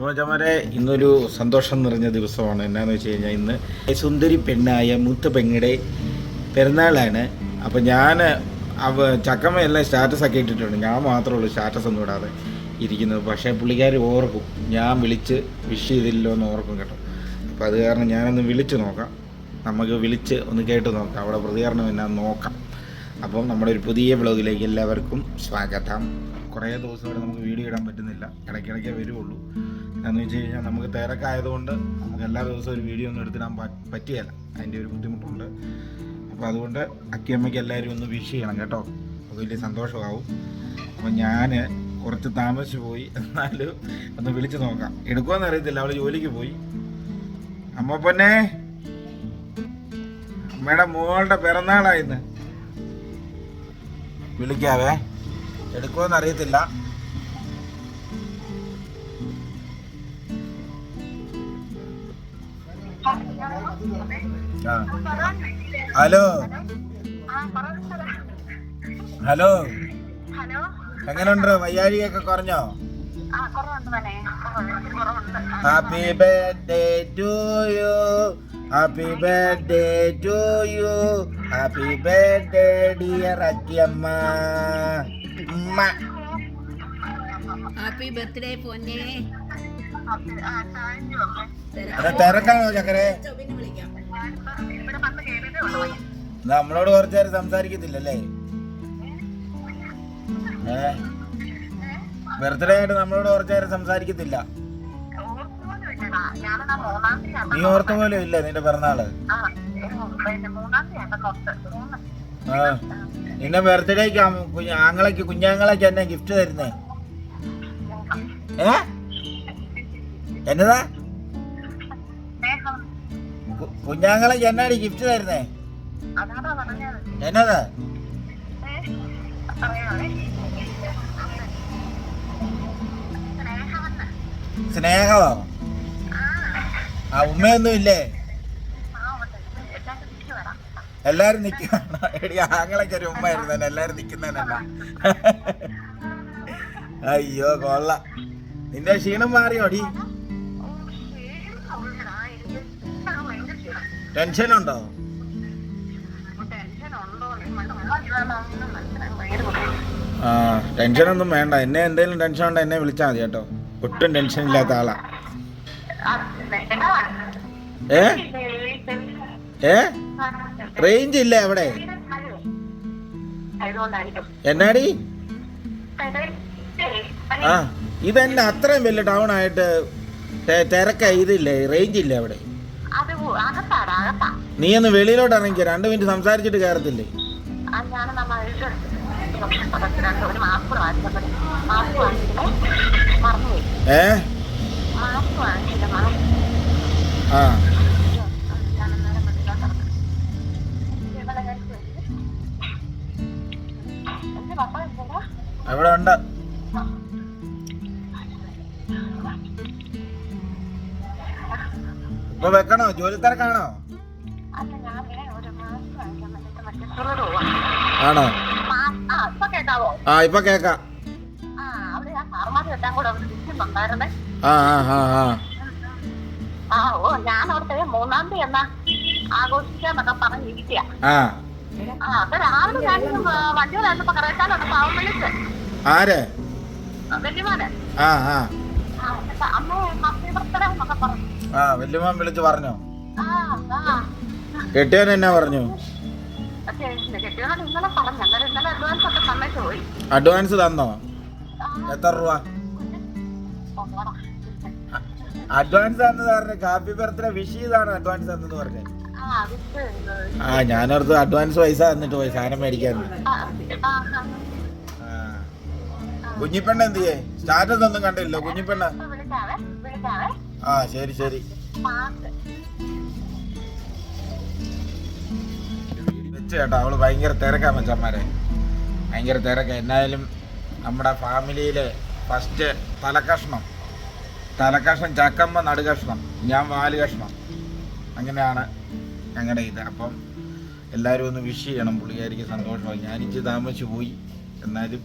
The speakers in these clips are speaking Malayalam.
റോജമാരെ ഇന്നൊരു സന്തോഷം നിറഞ്ഞ ദിവസമാണ്. എന്നാന്ന് വെച്ച് കഴിഞ്ഞാൽ ഇന്ന് സുന്ദരി പെണ്ണായ മൂത്ത പെങ്ങടെ പെരുന്നാളാണ്. അപ്പോൾ ഞാൻ അവ ചക്കമ്മയെല്ലാം സ്റ്റാറ്റസ് ആക്കി ഇട്ടിട്ടുണ്ട്. ഞാൻ മാത്രമേ ഉള്ളൂ സ്റ്റാറ്റസ് ഒന്നും ഇടാതെ ഇരിക്കുന്നത്. പക്ഷേ പുള്ളിക്കാർ ഓർക്കും. ഞാൻ വിളിച്ച് വിഷ് ചെയ്തില്ലോ എന്ന് ഓർക്കും കേട്ടോ. അപ്പോൾ അത് കാരണം ഞാനൊന്ന് വിളിച്ച് നോക്കാം. നമുക്ക് വിളിച്ച് ഒന്ന് കേട്ട് നോക്കാം. അവിടെ പ്രതികരണം എന്നാ നോക്കാം. അപ്പം നമ്മുടെ ഒരു പുതിയ വ്ളോഗിലേക്ക് എല്ലാവർക്കും സ്വാഗതം. കുറേ ദിവസമായിട്ട് നമുക്ക് വീഡിയോ ഇടാൻ പറ്റുന്നില്ല. ഇടയ്ക്കിടയ്ക്കേ വരുള്ളൂ എന്താണെന്ന് വെച്ച് കഴിഞ്ഞാൽ നമുക്ക് തിരക്കായതുകൊണ്ട് നമുക്ക് എല്ലാ ദിവസവും ഒരു വീഡിയോ ഒന്നും എടുത്തിടാൻ പറ്റിയല്ല. അതിന്റെ ഒരു ബുദ്ധിമുട്ടുണ്ട്. അപ്പോൾ അതുകൊണ്ട് അക്കിയമ്മയ്ക്ക് എല്ലാവരും ഒന്ന് വിഷ് ചെയ്യണം കേട്ടോ. അത് വലിയ സന്തോഷമാവും. അപ്പോൾ ഞാൻ കുറച്ച് താമസിച്ച് പോയി. എന്നാലും ഒന്ന് വിളിച്ച് നോക്കാം. എടുക്കുമെന്ന് അറിയത്തില്ല. അവൾ ജോലിക്ക് പോയി. അമ്മ പൊന്നെ. അമ്മയുടെ മോളുടെ പിറന്നാളായിന്ന് വിളിക്കാവേ. എടുക്കുമെന്ന് അറിയത്തില്ല. ഹലോ. ഹലോ. എങ്ങനെയുണ്ട് വയ്യാഴികയൊക്കെ കുറഞ്ഞോ? Happy birthday to you happy birthday to you happy birthday dear Akkiyamma happy birthday പൊന്നെ. തിരക്കാണോ ചക്കരെ? നമ്മളോട് കുറച്ചു നേരം സംസാരിക്കത്തില്ലല്ലേ? ബർത്ത്ഡേ ആയിട്ട് നമ്മളോട് കുറച്ചു നേരം സംസാരിക്കത്തില്ല. നീ ഓർത്ത പോലും ഇല്ല നിന്റെ പിറന്നാൾ. ആ. നിന്നെ ബർത്ത്ഡേക്ക് ആങ്ങളയ്ക്ക് കുഞ്ഞാങ്ങളയ്ക്ക് എന്നെ ഗിഫ്റ്റ് തരുന്നേ. ഏ? എന്നതാ? കുഞ്ഞാങ്ങളെ എന്നാടി ഗിഫ്റ്റ് തരുന്നേ. എന്നതാ? സ്നേഹമോ? ആ ഉമ്മയൊന്നും ഇല്ലേ? എല്ലാരും നിൽക്കുകയാണ് എടി ആങ്ങളൊക്കെ ഒരു ഉമ്മായിരുന്നു എല്ലാരും നിൽക്കുന്നതല്ല അയ്യോ കൊള്ള. നിന്റെ ക്ഷീണം മാറിയോടി ടെൻഷനുണ്ടോ ആ ടെൻഷനൊന്നും വേണ്ട. എന്നെ എന്തെങ്കിലും ടെൻഷൻ ഉണ്ടോ എന്നെ വിളിച്ചാൽ മതി കേട്ടോ. ഒട്ടും ടെൻഷൻ ഇല്ലാത്ത ആളാ. ഏ? ഏ? റേഞ്ച് ഇല്ല എവിടെ എന്നാടി? ആ ഇതെന്നെ അത്രയും വലിയ ടൗൺ ആയിട്ട് തിരക്കായി തിരക്ക ഇതില്ലേ? റേഞ്ച് ഇല്ല അവിടെ? നീ ഒന്ന് വെളിയിലോട്ട് ഇറങ്ങിക്കോ രണ്ട് മിനിറ്റ് സംസാരിച്ചിട്ട് കയറത്തില്ലേ ആ ഞാൻ നമ്മ ഇത് രണ്ട് ഒരു മാസ്ക് വാങ്ങിച്ചപ്പോൾ മാസ്ക് വാങ്ങിച്ചില്ലേ മറന്നുപോയി ഏ മാസ്ക് വാങ്ങിച്ചില്ല മാസ്ക് ആ ഞാൻ അന്നേരം വെളിയിലോട്ട് ഇറങ്ങി ഇവിടെ കഴിച്ചു എന്റെ പപ്പ എന്തോ അവിടെ ഉണ്ട് ഇപ്പൊ വെക്കണോ ജോലി തിരക്കാണോ ആണോ? ആ ഇപ്പൊ കേക്കാം. ആ ആ ആ ആ ആ ഓ ഞാൻ അവിടുത്തെ മൂന്നാം തീയതി എന്നാ ആഘോഷിക്കാന്നൊക്കെ പറഞ്ഞിരിക്കുക ആ. അപ്പൊ രാവിലെ ഞാൻ പാവം വിളിച്ച്. ആര്? വല്യമാനെ ആ ആ. ആ വല്യമ്മ വിളിച്ച് പറഞ്ഞോ? കെട്ടിയവൻ എന്നാ പറഞ്ഞു? അഡ്വാൻസ് തന്നോ? എത്ര രൂപ. അഡ്വാൻസ് തന്നത് പറഞ്ഞു കാപ്പി ബർത്ത്ഡേ വിഷ് ചെയ്താണ് അഡ്വാൻസ് തന്നെന്ന് പറഞ്ഞു. ആ ഞാനോർത്ത് അഡ്വാൻസ് പൈസ തന്നിട്ട് പോയി സാധനം മേടിക്കാൻ. കുഞ്ഞിപ്പെണ്ണ എന്ത് ചെയ്യേ? സ്റ്റാറ്റസ് ഒന്നും കണ്ടില്ലോ കുഞ്ഞിപ്പെണ്ണ. ആ ശരി ശരി. കേട്ടോ അവൾ ഭയങ്കര തിരക്കാ മച്ചന്മാരെ ഭയങ്കര തിരക്ക. എന്നായാലും നമ്മുടെ ഫാമിലിയിലെ ഫസ്റ്റ് തലക്കഷ്ണം. തലക്കഷ്ണം ചക്കമ്മ നടുകഷ്ണം. ഞാൻ വാൽ കഷ്ണം അങ്ങനെയാണ് ഞങ്ങളുടെ ഇത്. അപ്പം എല്ലാവരും ഒന്ന് വിഷ് ചെയ്യണം. പുള്ളിക്കാരിക്ക് സന്തോഷമായി. ഞാൻ ഇച്ചിരി താമസിച്ച് പോയി. എന്നാലും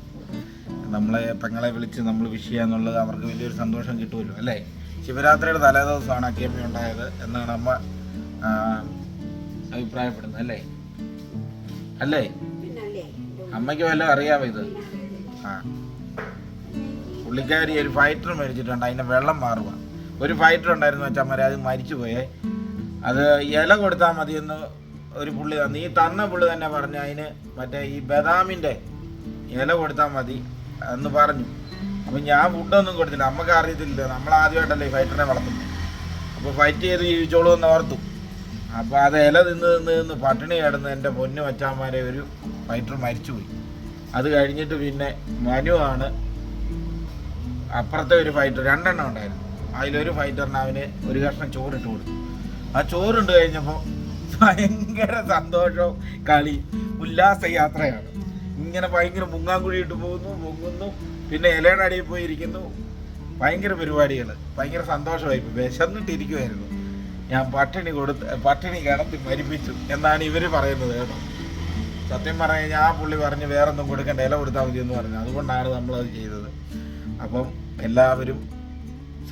നമ്മളെ പെങ്ങളെ വിളിച്ച് നമ്മൾ വിഷ് ചെയ്യാന്നുള്ളത് അവർക്ക് വലിയൊരു സന്തോഷം കിട്ടുമല്ലോ അല്ലേ? ശിവരാത്രിയുടെ തലേദിവസമാണ് അക്കിയമ്മ ഉണ്ടായത് എന്നാണ് അമ്മ അഭിപ്രായപ്പെടുന്നത് അല്ലേ? അല്ലേ? അമ്മയ്ക്ക് വല്ലതും അറിയാമോ ഇത്? ആ. പുള്ളിക്കാരി ഒരു ഫൈറ്റർ മേടിച്ചിട്ടുണ്ട് അതിന്റെ വെള്ളം മാറുക ഒരു ഫൈറ്റർ ഉണ്ടായിരുന്നു വെച്ചാൽ അത് മരിച്ചു പോയേ. അത് ഇല കൊടുത്താൽ മതിയെന്ന് ഒരു പുള്ളി തന്നു. ഈ തന്ന പുള്ളി തന്നെ പറഞ്ഞു അതിന് മറ്റേ ഈ ബദാമിന്റെ ഇല കൊടുത്താൽ മതി എന്ന് പറഞ്ഞു. അപ്പം ഞാൻ ഫുഡൊന്നും കൊടുത്തില്ല. നമുക്ക് അറിയത്തില്ല. നമ്മൾ ആദ്യമായിട്ടല്ലേ ഈ ഫൈറ്ററിനെ വളർത്തുന്നത്. അപ്പോൾ ഫൈറ്റ് ചെയ്ത് ജീവിച്ചോളൂ എന്ന് ഓർത്തു. അപ്പോൾ അത് ഇല നിന്ന് നിന്ന് നിന്ന് പട്ടിണി കിടന്ന് എന്റെ പൊന്നു വച്ചാമാരെ ഒരു ഫൈറ്റർ മരിച്ചുപോയി. അത് കഴിഞ്ഞിട്ട് പിന്നെ മനുവാണ് അപ്പുറത്തെ ഒരു ഫൈറ്റർ രണ്ടെണ്ണം ഉണ്ടായിരുന്നു. അതിലൊരു ഫൈറ്ററിന് അവന് ഒരു കഷ്ണം ചോറിട്ട് കൊടുത്തു. ആ ചോറുണ്ട് കഴിഞ്ഞപ്പോൾ ഭയങ്കര സന്തോഷവും കളി ഉല്ലാസ യാത്രയാണ്. ഇങ്ങനെ ഭയങ്കര മുങ്ങാങ്കുഴി ഇട്ട് പോകുന്നു മുങ്ങുന്നു പിന്നെ ഇലയുടെ അടിയിൽ പോയിരിക്കുന്നു ഭയങ്കര പരിപാടികൾ ഭയങ്കര സന്തോഷമായി. വിശന്നിട്ടിരിക്കുമായിരുന്നു ഞാൻ പട്ടിണി കൊടുത്ത് പട്ടിണി കിടത്തി മരിപ്പിച്ചു എന്നാണ് ഇവർ പറയുന്നത് കേട്ടോ. സത്യം പറഞ്ഞു കഴിഞ്ഞാൽ ആ പുള്ളി പറഞ്ഞ് വേറൊന്നും കൊടുക്കേണ്ട ഇല കൊടുത്താൽ മതി എന്ന് പറഞ്ഞു. അതുകൊണ്ടാണ് നമ്മളത് ചെയ്തത്. അപ്പം എല്ലാവരും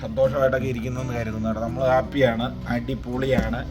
സന്തോഷമായിട്ടൊക്കെ ഇരിക്കുന്നു എന്ന് കരുതുന്നു കേട്ടോ. നമ്മൾ ഹാപ്പിയാണ് അടിപൊളിയാണ്.